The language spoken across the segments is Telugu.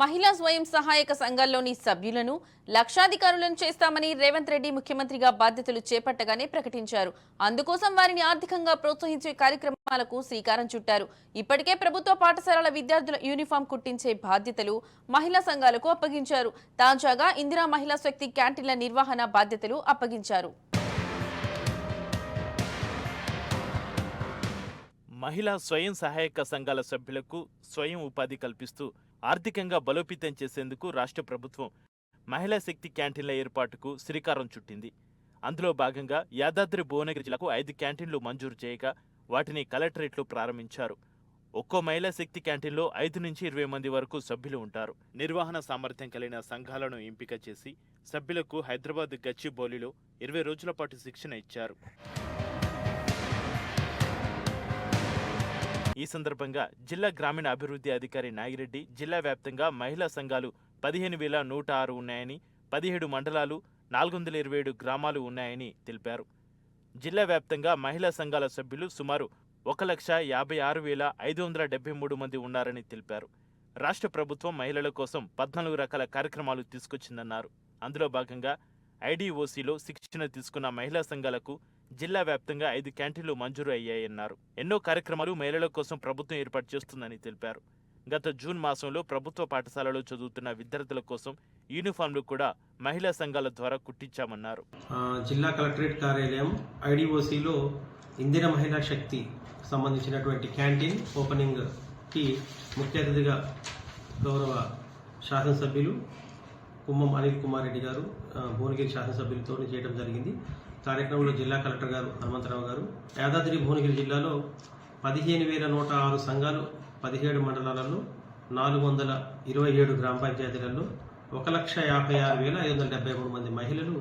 మహిళా స్వయం సహాయక సంఘాల్లోని సభ్యులను లక్షాధికారులను చేస్తామని రేవంత్ రెడ్డి ముఖ్యమంత్రిగా బాధ్యతలు చేపట్టగానే ప్రకటించారు. అందుకోసం వారిని ఆర్థికంగా ప్రోత్సహించే కార్యక్రమాలకు శ్రీకారం చుట్టారు. ఇప్పటికే ప్రభుత్వ పాఠశాలల విద్యార్థుల యూనిఫామ్ కుట్టించే బాధ్యతలు మహిళా సంఘాలకు అప్పగించారు. తాజాగా ఇందిరా మహిళా శక్తి క్యాంటీన్ల నిర్వహణ బాధ్యతలు అప్పగించారు. మహిళా స్వయం సహాయక సంఘాల సభ్యులకు స్వయం ఉపాధి కల్పిస్తూ ఆర్థికంగా బలోపేతం చేసేందుకు రాష్ట్ర ప్రభుత్వం మహిళా శక్తి క్యాంటీన్ల ఏర్పాటుకు శ్రీకారం చుట్టింది. అందులో భాగంగా యాదాద్రి భువనగిరి జిల్లాకు ఐదు క్యాంటీన్లు మంజూరు చేయగా వాటిని కలెక్టరేట్లు ప్రారంభించారు. ఒక్కో మహిళా శక్తి క్యాంటీన్లో ఐదు నుంచి ఇరవై మంది వరకు సభ్యులు ఉంటారు. నిర్వహణ సామర్థ్యం కలిగిన సంఘాలను ఎంపిక చేసి సభ్యులకు హైదరాబాద్ గచ్చిబౌలిలో ఇరవై రోజుల పాటు శిక్షణ ఇచ్చారు. ఈ సందర్భంగా జిల్లా గ్రామీణ అభివృద్ధి అధికారి నాగిరెడ్డి జిల్లా వ్యాప్తంగా మహిళా సంఘాలు పదిహేను వేల నూట ఆరు ఉన్నాయని పదిహేడు మండలాలు నాలుగు వందల ఇరవై ఏడు గ్రామాలు ఉన్నాయని తెలిపారు. జిల్లా వ్యాప్తంగా మహిళా సంఘాల సభ్యులు సుమారు ఒక లక్ష యాభై ఆరు వేల ఐదు వందల డెబ్బై మూడు మంది ఉన్నారని తెలిపారు. రాష్ట్ర ప్రభుత్వం మహిళల కోసం పద్నాలుగు రకాల కార్యక్రమాలు తీసుకొచ్చిందన్నారు. అందులో భాగంగా ఐడీఓసీలో శిక్షణ తీసుకున్న మహిళా సంఘాలకు జిల్లా వ్యాప్తంగా ఐదు క్యాంటీన్లు మంజూరు అయ్యాయన్నారు. ఎన్నో కార్యక్రమాలు మహిళల కోసం ప్రభుత్వం ఏర్పాటు చేస్తుందని తెలిపారు. గత జూన్ మాసంలో ప్రభుత్వ పాఠశాలలో చదువుతున్న విద్యార్థుల కోసం యూనిఫామ్లు కూడా మహిళా సంఘాల ద్వారా కుట్టించామన్నారు. జిల్లా కలెక్టరేట్ కార్యాలయం ఐడిఓసిలో ఇందిర మహిళా శక్తి సంబంధించినటువంటి క్యాంటీన్ ఓపెనింగ్కి ముఖ్య అతిథిగా గౌరవ శాసనసభ్యులు కుమ్మం అనిల్ కుమార్ రెడ్డి గారు భువనగిరి శాసనసభ్యులతో చేయడం జరిగింది. కార్యక్రమంలో జిల్లా కలెక్టర్ గారు హనుమంతరావు గారు. యాదాద్రి భువనగిరి జిల్లాలో పదిహేను వేల నూట ఆరు సంఘాలు పదిహేడు మండలాలలో నాలుగు వందల ఇరవై ఏడు గ్రామ పంచాయతీలలో ఒక లక్ష యాభై ఆరు వేల ఐదు వందల డెబ్బై మూడు మంది మహిళలు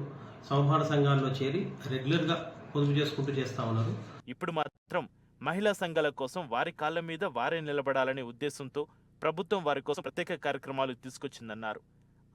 సంహార సంఘాల్లో చేరి రెగ్యులర్గా పొదుపు చేసుకుంటూ చేస్తా ఉన్నారు. ఇప్పుడు మాత్రం మహిళా సంఘాల కోసం వారి కాళ్ళ మీద వారే నిలబడాలనే ఉద్దేశంతో ప్రభుత్వం వారి కోసం ప్రత్యేక కార్యక్రమాలు తీసుకొచ్చిందన్నారు.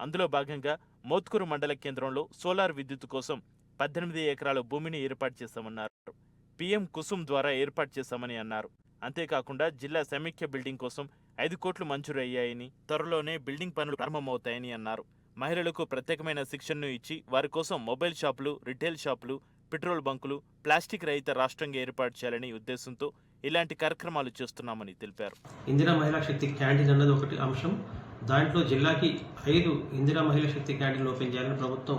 అందులో భాగంగా మోత్కూరు మండల కేంద్రంలో సోలార్ విద్యుత్ కోసం పద్దెనిమిది ఎకరాల భూమిని ఏర్పాటు చేస్తామన్నారు. పీఎం కుసుమ్ ద్వారా ఏర్పాటు చేశామని అన్నారు. అంతేకాకుండా జిల్లా సమైక్య బిల్డింగ్ కోసం ఐదు కోట్లు మంజూరు అయ్యాయని త్వరలోనే బిల్డింగ్ పనులు ప్రారంభమవుతాయని అన్నారు. మహిళలకు ప్రత్యేకమైన శిక్షణను ఇచ్చి వారి కోసం మొబైల్ షాపులు రిటైల్ షాపులు పెట్రోల్ బంకులు ప్లాస్టిక్ రహిత రాష్ట్రంగా ఏర్పాటు చేయాలని ఉద్దేశంతో ఇలాంటి కార్యక్రమాలు చేస్తున్నామని తెలిపారు. ఇందిరా మహిళా శక్తి క్యాంటీన్ అన్నది ఒకటి అంశం. దాంట్లో జిల్లాకి ఐదు ఇందిరా మహిళా శక్తి క్యాంటీన్లు ఓపెన్ చేయాలని ప్రభుత్వం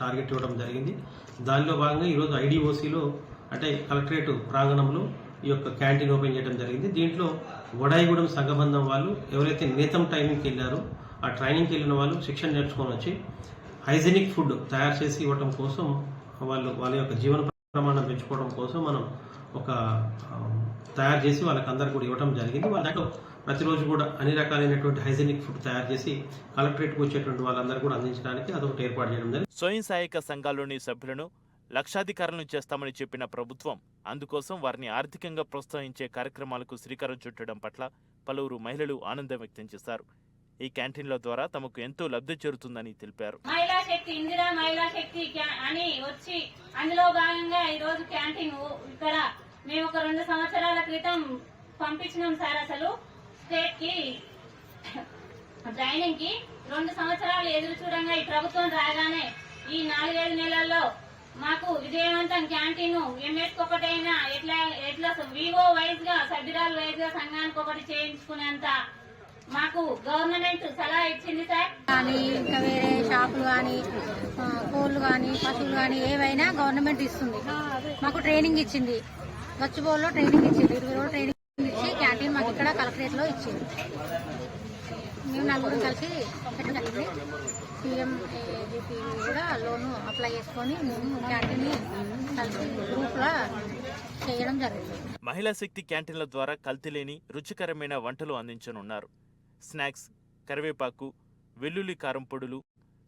టార్గెట్ ఇవ్వడం జరిగింది. దానిలో భాగంగా ఈరోజు ఐడిఓసిలో అంటే కలెక్టరేట్ ప్రాంగణంలో ఈ యొక్క క్యాంటీన్ ఓపెన్ చేయడం జరిగింది. దీంట్లో వడాయిగూడెం సంఘబంధం వాళ్ళు ఎవరైతే నేతం ట్రైనింగ్కి వెళ్ళారో ఆ ట్రైనింగ్కి వెళ్ళిన వాళ్ళు శిక్షణ నేర్చుకొని వచ్చి హైజెనిక్ ఫుడ్ తయారు చేసి ఇవ్వడం కోసం వాళ్ళు వాళ్ళ యొక్క జీవన ప్రమాణం పెంచుకోవడం కోసం మనం ఒక తయారు చేసి వాళ్ళకి అందరికి కూడా ఇవ్వడం జరిగింది. వాళ్ళ ప్రతిరోజు కూడా అన్ని రకాలైనటువంటి హైజెనిక్ ఫుడ్ తయారు చేసి కలెక్టరేట్కి వచ్చేటువంటి వాళ్ళందరూ కూడా అందించడానికి అదొకటి ఏర్పాటు చేయడం జరిగింది. స్వయం సహాయక సంఘాల్లోని సభ్యులను లక్షాధికారులను చేస్తామని చెప్పిన ప్రభుత్వం అందుకోసం వారిని ఆర్థికంగా ప్రోత్సహించే కార్యక్రమాలకు శ్రీకారం చుట్టడం పట్ల పలువురు మహిళలు ఆనందం వ్యక్తం చేశారు. ఈ క్యాంటీన్ల ద్వారా తమకు ఎంతో లబ్ధి చేరుతుందని తెలిపారు. మహిళా శక్తి ఇందిరా మహిళా శక్తి అని వచ్చి అందులో భాగంగా ఈ రోజు క్యాంటీన్ ఇక్కడ మేము ఒక రెండు సంవత్సరాల క్రితం పంపించినాం సార్ అసలు. స్టేట్కి జాయినింగ్కి రెండు సంవత్సరాలు ఎదురు చూడంగా ఈ ప్రభుత్వం రాగానే ఈ నాలుగైదు నెలల్లో మాకు విజయవంతం క్యాంటీన్ ఎంఎస్కి ఒకటైనా ఎట్లా ఎట్లా వివో వైజ్గా సభ్యురాలు వైజ్గా సంఘానికి ఒకటి చేయించుకునేంత మాకు గవర్నమెంట్ సలహా ఇచ్చింది సార్. కానీ ఇంకా వేరే షాపులు కానీ కోళ్ళు కానీ పశువులు కానీ ఏవైనా గవర్నమెంట్ ఇస్తుంది. మాకు ట్రైనింగ్ ఇచ్చింది. గచ్చిబౌల్లో ట్రైనింగ్ ఇచ్చింది. ఇరవై రోజులు ట్రైనింగ్ ఇక్కడ కలెక్టరేట్లో ఇచ్చింది మేము నలుగురు కలిసి పెట్టడం జరిగింది. సీఎం ఏజీపీ కూడా లోన్ అప్లై చేసుకొని మేము క్యాంటీన్ని కలిసి గ్రూప్లో చేయడం జరిగింది. మహిళా శక్తి క్యాంటీన్ల ద్వారా కల్తీ లేని రుచికరమైన వంటలు అందించనున్నారు. స్నాక్స్ కరివేపాకు వెల్లుల్లి కారం పొడులు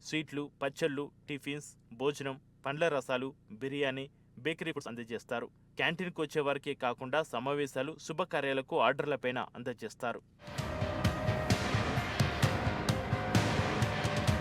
స్వీట్లు పచ్చళ్ళు టిఫిన్స్ భోజనం పండ్ల రసాలు బిర్యానీ బేకరీ ఫుడ్స్ అందజేస్తారు. క్యాంటీన్కు వచ్చే వారికే కాకుండా సమావేశాలు శుభకార్యాలకు ఆర్డర్లపైన అందజేస్తారు.